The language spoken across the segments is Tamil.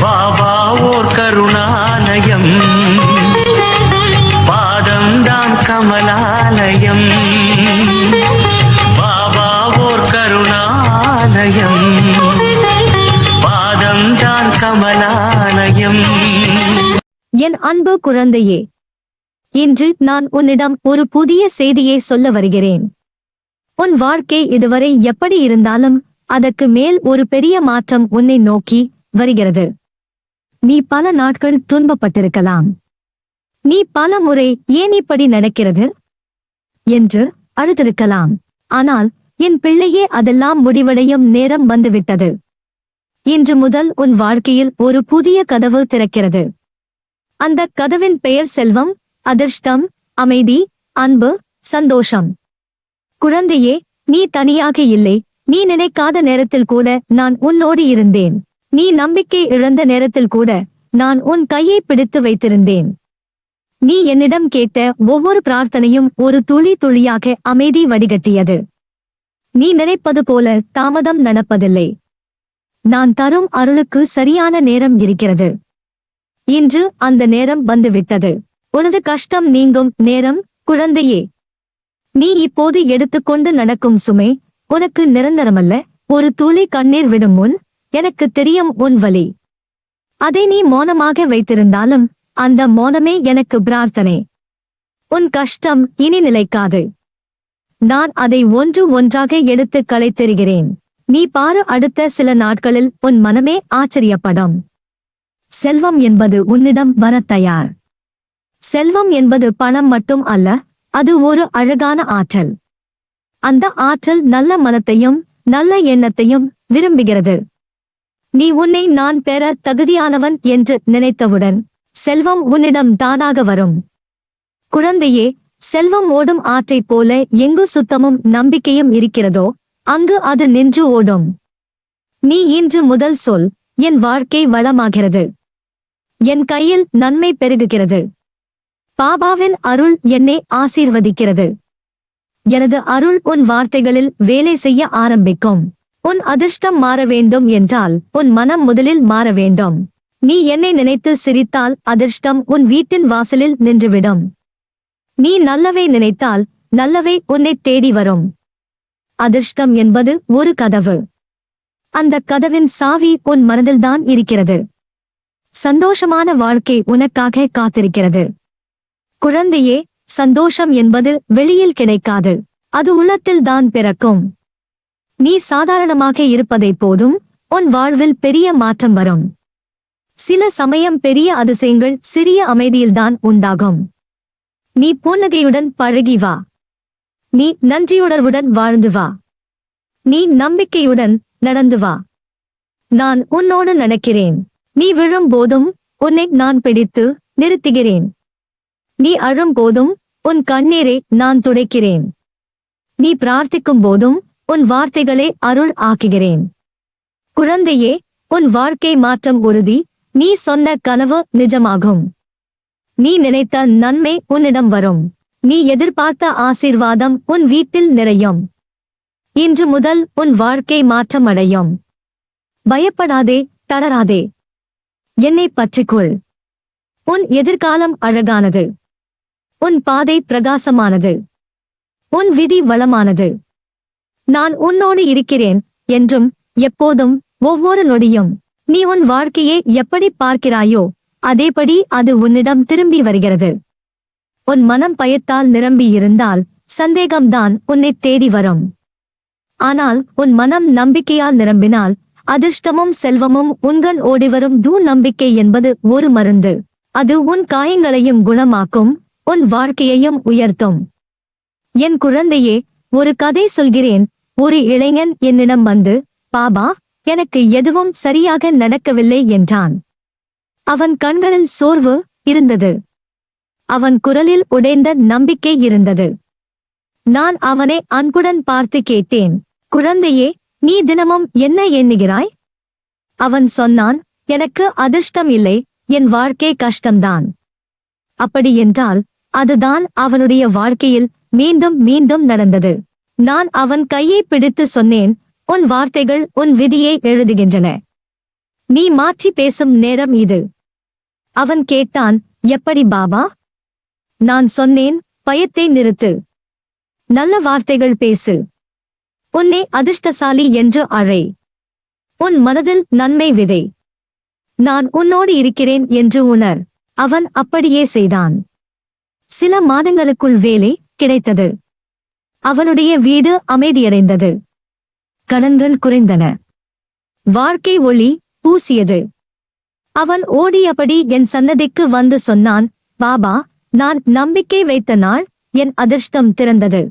பாபா ஓர் கருணாலயம். பாதம்தான் கமலாலயம். பாபா ஓர் கருணாலயம். பாதம்தான் கமலாலயம். என் அன்பு குழந்தையே இன்று நான் உன்னிடம் ஒரு புதிய செய்தியை சொல்ல வருகிறேன். உன் வாழ்க்கை இதுவரை எப்படி இருந்தாலும் அதற்கு மேல் ஒரு பெரிய மாற்றம் உன்னை நோக்கி வருகிறது. நீ பல நாட்கள் துன்பப்பட்டிருக்கலாம். நீ பல முறை ஏன் இப்படி நடக்கிறது? என்று அழுதிருக்கலாம். ஆனால் என் பிள்ளையே அதெல்லாம் முடிவடையும் நேரம் வந்துவிட்டது. இன்று முதல் உன் வாழ்க்கையில் ஒரு புதிய கதவு திறக்கிறது. அந்த கதவின் பெயர் செல்வம் அதிர்ஷ்டம் அமைதி அன்பு சந்தோஷம். குழந்தையே நீ தனியாக இல்லை. நீ நினைக்காத நேரத்தில் கூட நான் உன்னோடு இருந்தேன். நீ நம்பிக்கை இழந்த நேரத்தில் கூட நான் உன் கையை பிடித்து வைத்திருந்தேன். நீ என்னிடம் கேட்ட ஒவ்வொரு பிரார்த்தனையும் ஒரு துளி துளியாக அமைதி வடிகட்டியது. நீ நினைப்பது போல தாமதம் நடப்பதில்லை. நான் தரும் அருளுக்கு சரியான நேரம் இருக்கிறது. இன்று அந்த நேரம் வந்துவிட்டது. உனது கஷ்டம் நீங்கும் நேரம் குழந்தையே. நீ இப்போது எடுத்துக்கொண்டு நடக்கும் சுமை உனக்கு நிரந்தரமல்ல. ஒரு துளி கண்ணீர் விடும் முன் எனக்கு தெரியும் உன் வலி அதை நீ மௌனமாக வைத்திருந்தாலும் அந்த மௌனமே எனக்கு பிரார்த்தனை. உன் கஷ்டம் இனி நிலைக்காது. நான் அதை ஒன்று ஒன்றாக எடுத்து களைத்தெறிகிறேன் நீ பாரு அடுத்த சில நாட்களில் உன் மனமே ஆச்சரியப்படும். செல்வம் என்பது உன்னிடம் வர தயார். செல்வம் என்பது பணம் மட்டும் அல்ல அது ஒரு அழகான ஆற்றல். அந்த ஆற்றல் நல்ல மனத்தையும் நல்ல எண்ணத்தையும் விரும்புகிறது. நீ உன்னை நான் பெற தகுதியானவன் என்று நினைத்தவுடன் செல்வம் உன்னிடம் தானாக வரும். குழந்தையே செல்வம் ஓடும் ஆற்றைப் போல எங்கு சுத்தமும் நம்பிக்கையும் இருக்கிறதோ அங்கு அது நின்று ஓடும். நீ இன்று முதல் சொல் என் வாழ்க்கை வளமாகிறது. என் கையில் நன்மை பெருகுகிறது. பாபாவின் அருள் என்னை ஆசீர்வதிக்கிறது. எனது அருள் உன் வார்த்தைகளில் வேலை செய்ய ஆரம்பிக்கும். உன் அதிர்ஷ்டம் மாற வேண்டும் என்றால் உன் மனம் முதலில் மாற வேண்டும். நீ என்னை நினைத்து சிரித்தால் அதிர்ஷ்டம் உன் வீட்டின் வாசலில் நின்றுவிடும். நீ நல்லவை நினைத்தால் நல்லவை உன்னை தேடி வரும். அதிர்ஷ்டம் என்பது ஒரு கதவு. அந்த கதவின் சாவி உன் மனதில்தான் இருக்கிறது. சந்தோஷமான வாழ்க்கை உனக்காக காத்திருக்கிறது. குழந்தையே சந்தோஷம் என்பது வெளியில் கிடைக்காது. அது உள்ளத்தில் தான் பிறக்கும். நீ சாதாரணமாக இருப்பதைப் போதும் உன் வாழ்வில் பெரிய மாற்றம் வரும். சில சமயம் பெரிய அதிசயங்கள் சிறிய அமைதியில்தான் உண்டாகும். நீ புன்னகையுடன் பழகி வா. நீ நன்றியுணர்வுடன் வாழ்ந்து வா. நீ நம்பிக்கையுடன் நடந்து வா. நான் உன்னோடு நடக்கிறேன். நீ விழும் போதும் உன்னை நான் பிடித்து நிறுத்துகிறேன். நீ அழும் போதும் உன் கண்ணீரை நான் துடைக்கிறேன். நீ பிரார்த்திக்கும் போதும் உன் வார்த்தைகளை அருள் ஆக்குகிறேன். குழந்தையே உன் வாழ்க்கை மாற்றம் உறுதி நீ சொன்ன கனவு நிஜமாகும். நீ நினைத்த நன்மை உன்னிடம் வரும். நீ எதிர்பார்த்த ஆசீர்வாதம் உன் வீட்டில் நிறையும். இன்று முதல் உன் வாழ்க்கை மாற்றம் அடையும். பயப்படாதே தளராதே. என்னை பற்றிக்கொள். உன் எதிர்காலம் அழகானது. உன் பாதை பிரகாசமானது. உன் விதி வளமானது. நான் உன்னோடு இருக்கிறேன் என்றும் எப்போதும் ஒவ்வொரு நொடியும் நீ உன் வாழ்க்கையை எப்படி பார்க்கிறாயோ அதேபடி அது உன்னிடம் திரும்பி வருகிறது. உன் மனம் பயத்தால் நிரம்பி இருந்தால் சந்தேகம்தான் உன்னை தேடி வரும். ஆனால் உன் மனம் நம்பிக்கையால் நிரம்பினால் அதிர்ஷ்டமும் செல்வமும் உன்கண் ஓடிவரும் தூ நம்பிக்கை என்பது ஒரு மருந்து. அது உன் காயங்களையும் குணமாக்கும் உன் வாழ்க்கையையும் உயர்த்தும். என் குழந்தையே ஒரு கதை சொல்கிறேன் ஒரு இளைஞன் என்னிடம் வந்து பாபா எனக்கு எதுவும் சரியாக நடக்கவில்லை என்றான். அவன் கண்களில் சோர்வு இருந்தது. அவன் குரலில் உடைந்த நம்பிக்கை இருந்தது. நான் அவனை அன்புடன் பார்த்து கேட்டேன். குழந்தையே நீ தினமும் என்ன எண்ணுகிறாய்? அவன் சொன்னான் எனக்கு அதிர்ஷ்டம் இல்லை. என் வாழ்க்கை கஷ்டம்தான். அப்படியென்றால் அதுதான் அவனுடைய வாழ்க்கையில் மீண்டும் மீண்டும் நடந்தது. நான் அவன் கையை பிடித்து சொன்னேன் உன் வார்த்தைகள் உன் விதியை எழுதுகின்றன. நீ மாற்றி பேசும் நேரம் இது. அவன் கேட்டான் எப்படி பாபா? நான் சொன்னேன் பயத்தை நிறுத்து. நல்ல வார்த்தைகள் பேசு. உன்னை அதிர்ஷ்டசாலி என்று அழை. உன் மனதில் நன்மை விதை. நான் உன்னோடு இருக்கிறேன் என்று உணர். அவன் அப்படியே செய்தான். சில மாதங்களுக்குள் வேலை கிடைத்தது. அவனுடைய வீடு அமைதியடைந்தது. கடன்கள் குறைந்தன. வாழ்க்கை ஒளி பூசியது. அவன் ஓடியபடி என் சன்னதிக்கு வந்து சொன்னான் பாபா நான் நம்பிக்கை வைத்த நாள் என் அதிர்ஷ்டம் திறந்தது.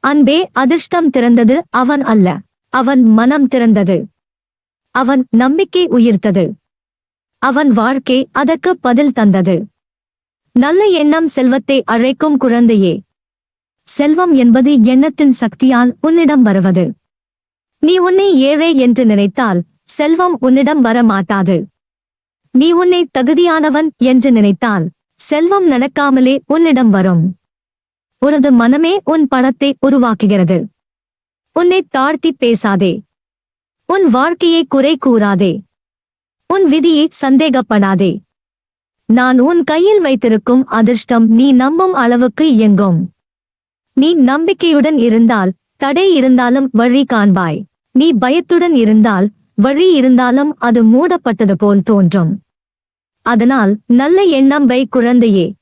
அன்பே அதிர்ஷ்டம் திறந்தது அவன் அல்ல அவன் மனம் திறந்தது. அவன் நம்பிக்கை உயிர்த்தது. அவன் வாழ்க்கை அதற்கு பதில் தந்தது. நல்ல எண்ணம் செல்வத்தை அழைக்கும் குழந்தையே செல்வம் என்பது எண்ணத்தின் சக்தியால் உன்னிடம் வருவது. நீ உன்னை ஏழை என்று நினைத்தால் செல்வம் உன்னிடம் வர மாட்டாது நீ உன்னை தகுதியானவன் என்று நினைத்தால் செல்வம் நடக்காமலே உன்னிடம் வரும். உனது மனமே உன் பணத்தை உருவாக்குகிறது. உன்னை தாழ்த்தி பேசாதே. உன் வாழ்க்கையை குறை கூறாதே. உன் விதியை சந்தேகப்படாதே. நான் உன் கையில் வைத்திருக்கும் அதிர்ஷ்டம் நீ நம்பும் அளவுக்கு இயங்கும். நீ நம்பிக்கையுடன் இருந்தால் தடை இருந்தாலும் வழி காண்பாய். நீ பயத்துடன் இருந்தால் வழி இருந்தாலும் அது மூடப்பட்டது போல் தோன்றும். அதனால் நல்ல எண்ணம் வை குழந்தையே.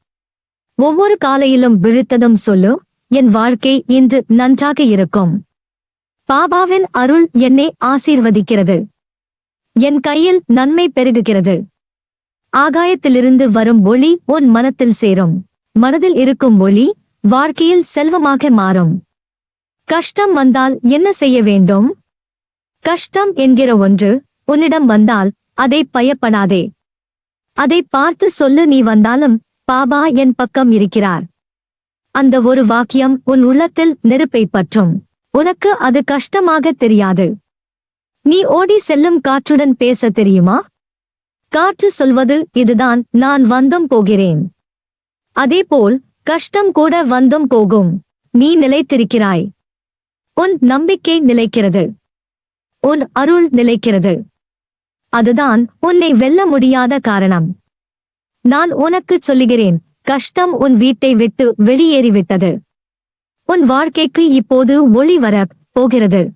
ஒவ்வொரு காலையிலும் விழித்ததும் சொல்லு என் வாழ்க்கை இன்று நன்றாக இருக்கும். பாபாவின் அருள் என்னை ஆசீர்வதிக்கிறது. என் கையில் நன்மை பெருகுகிறது. ஆகாயத்திலிருந்து வரும் ஒளி உன் மனத்தில் சேரும். மனதில் இருக்கும் ஒளி வாழ்க்கையில் செல்வமாக மாறும். கஷ்டம் வந்தால் என்ன செய்ய வேண்டும்? கஷ்டம் என்கிற ஒன்று உன்னிடம் வந்தால் அதை பயப்படாதே. அதை பார்த்து சொல்லு நீ வந்தாலும் பாபா என் பக்கம் இருக்கிறார். அந்த ஒரு வாக்கியம் உன் உள்ளத்தில் நெருப்பை பற்றும். உனக்கு அது கஷ்டமாக தெரியாது. நீ ஓடி செல்லும் காற்றுடன் பேச தெரியுமா? காற்று சொல்வது இதுதான் நான் வந்தும் போகிறேன். அதேபோல் கஷ்டம் கூட வந்தும் போகும். நீ நிலைத்திருக்கிறாய். உன் நம்பிக்கை நிலைக்கிறது. உன் அருள் நிலைக்கிறது. அதுதான் உன்னை வெல்ல முடியாத காரணம். நான் உனக்குச் சொல்லுகிறேன் கஷ்டம் உன் வீட்டை விட்டு வெளியேறிவிட்டது. உன் வாழ்க்கைக்கு இப்போது ஒளி வர போகிறது.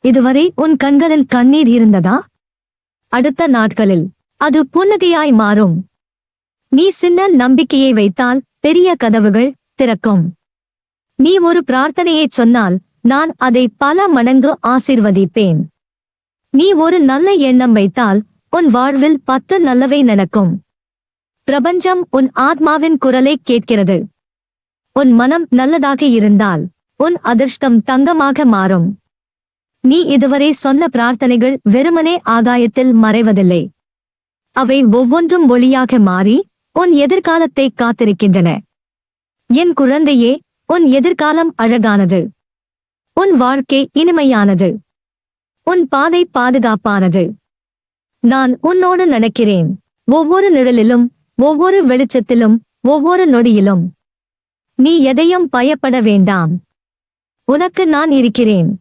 இதுவரை உன் கண்களில் கண்ணீர் இருந்ததா? அடுத்த நாட்களில் அது புன்னகையாய் மாறும். நீ சின்ன நம்பிக்கையை வைத்தால் பெரிய கதவுகள் திறக்கும். நீ ஒரு பிரார்த்தனையைச் சொன்னால் நான் அதை பல மடங்கு ஆசிர்வதிப்பேன். நீ ஒரு நல்ல எண்ணம் வைத்தால் உன் வாழ்வில் பத்து நல்லவை நடக்கும். பிரபஞ்சம் உன் ஆத்மாவின் குரலை கேட்கிறது. உன் மனம் நல்லதாக இருந்தால் உன் அதிர்ஷ்டம் தங்கமாக மாறும். நீ இதுவரை சொன்ன பிரார்த்தனைகள் வெறுமனே ஆதாயத்தில் மறைவதில்லை. அவை ஒவ்வொன்றும் ஒளியாக மாறி உன் எதிர்காலத்தை காத்திருக்கின்றன. என் குழந்தையே உன் எதிர்காலம் அழகானது. உன் வாழ்க்கை இனிமையானது. உன் பாதை பாதுகாப்பானது. நான் உன்னோடு நடக்கிறேன். ஒவ்வொரு நிழலிலும் ஒவ்வொரு வெளிச்சத்திலும் ஒவ்வொரு நொடியிலும். நீ எதையும் பயப்பட வேண்டாம். உனக்கு நான் இருக்கிறேன்.